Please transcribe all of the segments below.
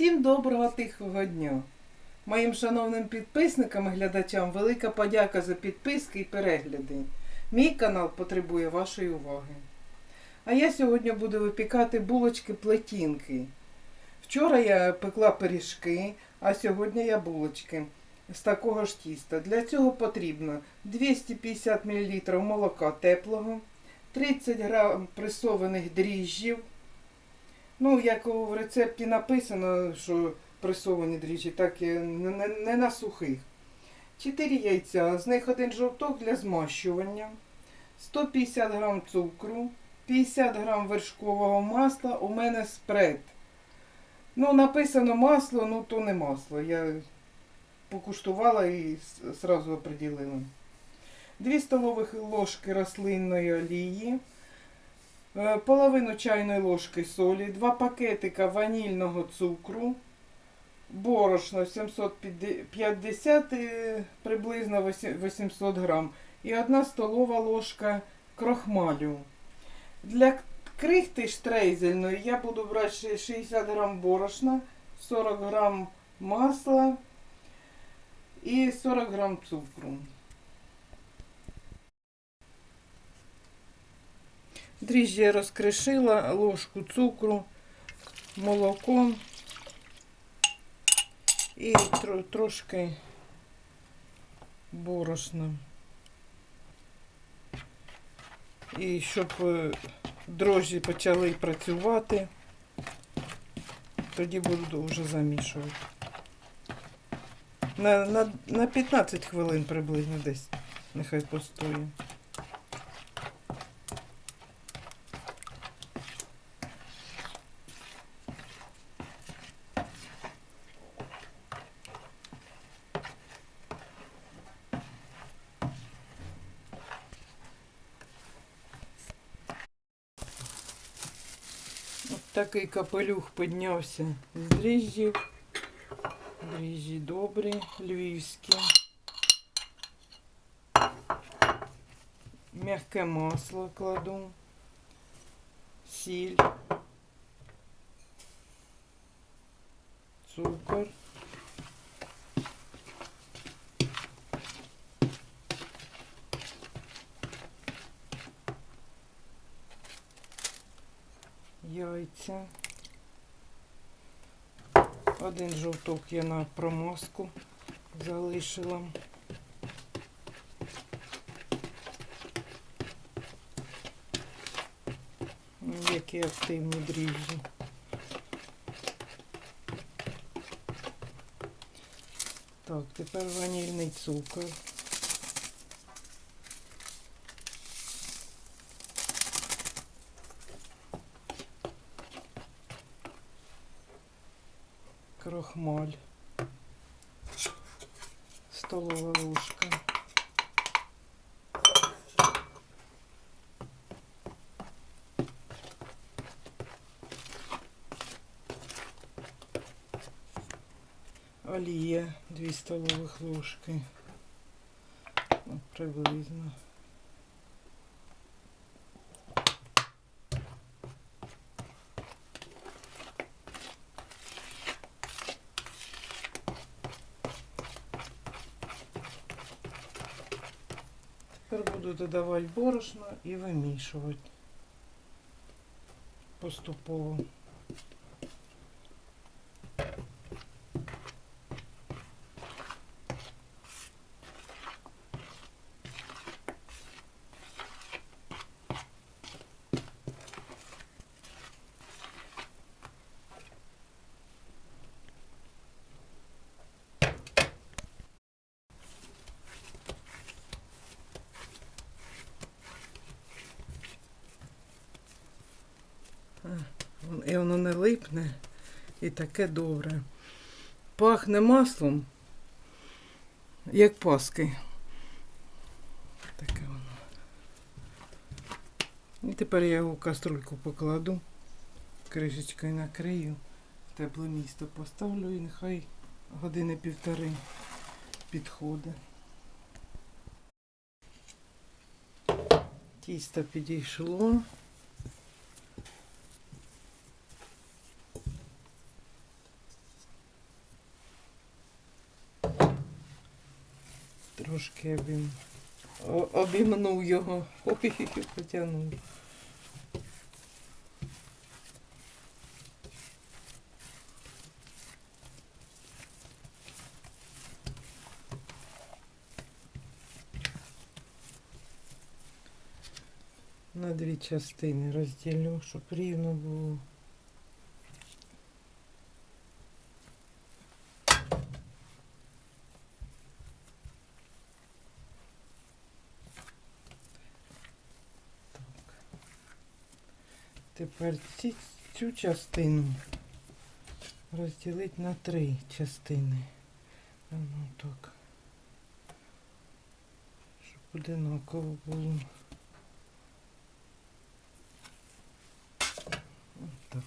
Всім доброго тихого дня. Моїм шановним підписникам і глядачам велика подяка за підписки і перегляди. Мій канал потребує вашої уваги. А я сьогодні буду випікати булочки плетінки. Вчора я пекла пиріжки, а сьогодні я булочки з такого ж тіста. Для цього потрібно 250 мл молока теплого, 30 г пресованих дріжджів. Ну, як у рецепті написано, що пресовані дріжджі, так і не, не, на сухих. 4 яйця, з них один жовток для змащування, 150 г цукру, 50 г вершкового масла, у мене спред. Ну, написано масло, ну то не масло. Я покуштувала і сразу определила. 2 столових ложки рослинної олії, половину чайної ложки солі, 2 пакетика ванільного цукру, борошно 750 е, приблизно 800 грам і 1 столова ложка крохмалю. Для крихти штрейзельної я буду брати 60 грам борошна, 40 грам масла і 40 грам цукру. Дріжджі я розкришила, ложку цукру, молоко і тро- трошки борошна. І щоб е, дрожжі почали працювати, тоді буду вже замішувати. На, на, на 15 хвилин приблизно десь. Нехай постоїть. такий капелюх піднявся з дріжджів. Дріжджі добрі, львівські. Мягке масло кладу. Сіль. Цукор. Яйця. Один жовток я на промазку залишила. Ну, Які активні дріжджі. Так, тепер ванільний цукор. Крохмаль. Столова ложка. Олія 2 столових ложки. Ну, приблизно. Тепер буду додавати борошно і вимішувати поступово. І воно не липне і таке добре. Пахне маслом, як паски. Таке воно. І тепер я його в каструльку покладу, кришечкою накрию, тепле місто поставлю і нехай години півтори підходить. Тісто підійшло. Обім... о- обімнув його. Ой, потягнув. На дві частини розділю, щоб рівно було. Тепер ці, цю частину розділити на три частини. Ну так. Щоб одинаково було. Так.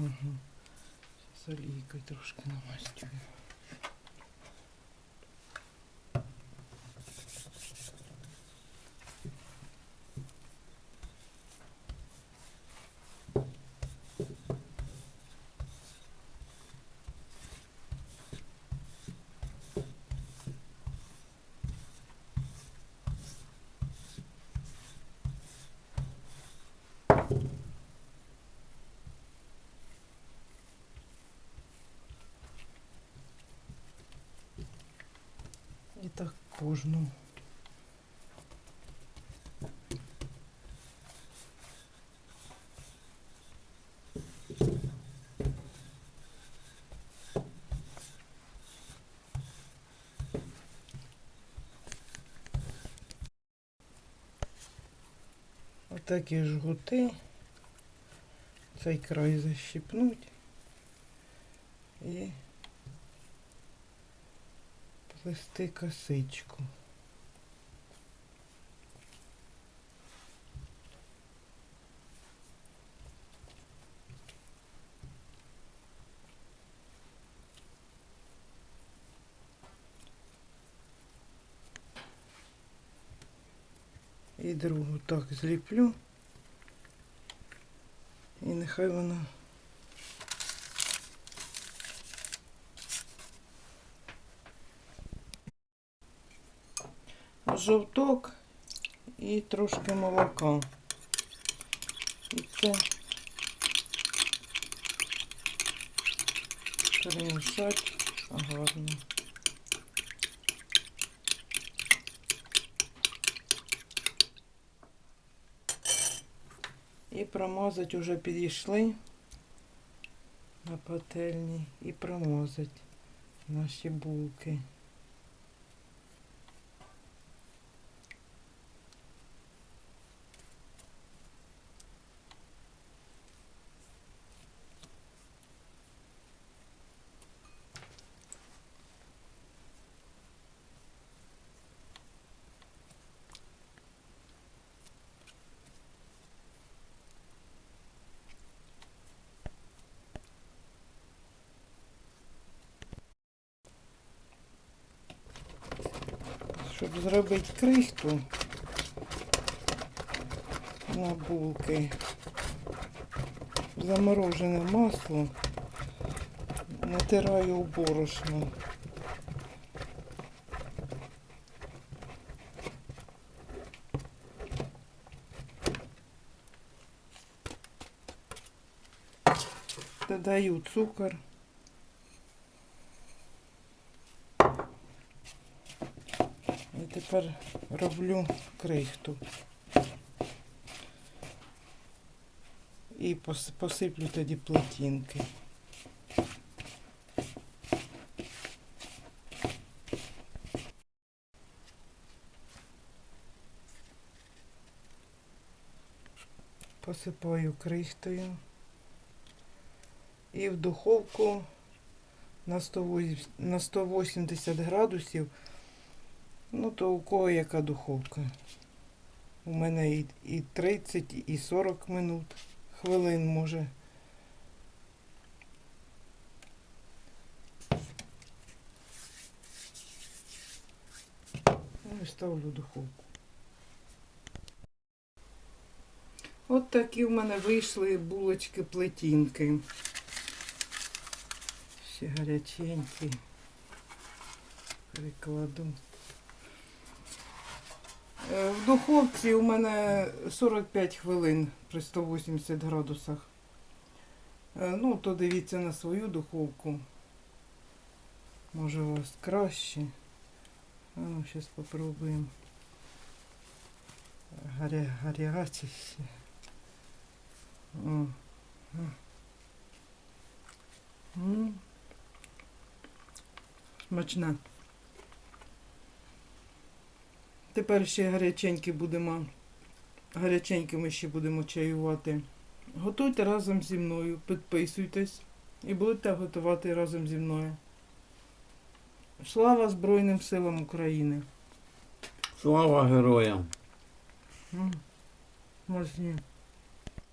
Ага. Зараз олійкою трошки намастюю. І так кожну. Отакі жгути. Цей край защипнуть і плести косичку. І другу так зліплю. І нехай вона жовток і трошки молока. І це перемішати гарно. І промазати вже підійшли на пательні і промазати наші булки. Щоб зробити крихту на булки, заморожене масло натираю у борошно. Додаю цукор. І тепер роблю крихту. І посиплю тоді плотінки. Посипаю крихтою. І в духовку на 180 на 180 градусів Ну, то у кого яка духовка? У мене і, і 30, і 40 минут, хвилин може. ставлю духовку. От такі в мене вийшли булочки-плетінки. Ще гаряченькі. Прикладу. Е, В духовці у мене 45 хвилин при 180 градусах. Е, Ну, то дивіться на свою духовку. Може у вас краще. А ну, зараз попробуємо. Гаря, гаряче ще. Тепер ще гаряченькі будемо. Гаряченькими ще будемо чаювати. Готуйте разом зі мною, підписуйтесь і будете готувати разом зі мною. Слава Збройним силам України! Слава героям! М, Смачні.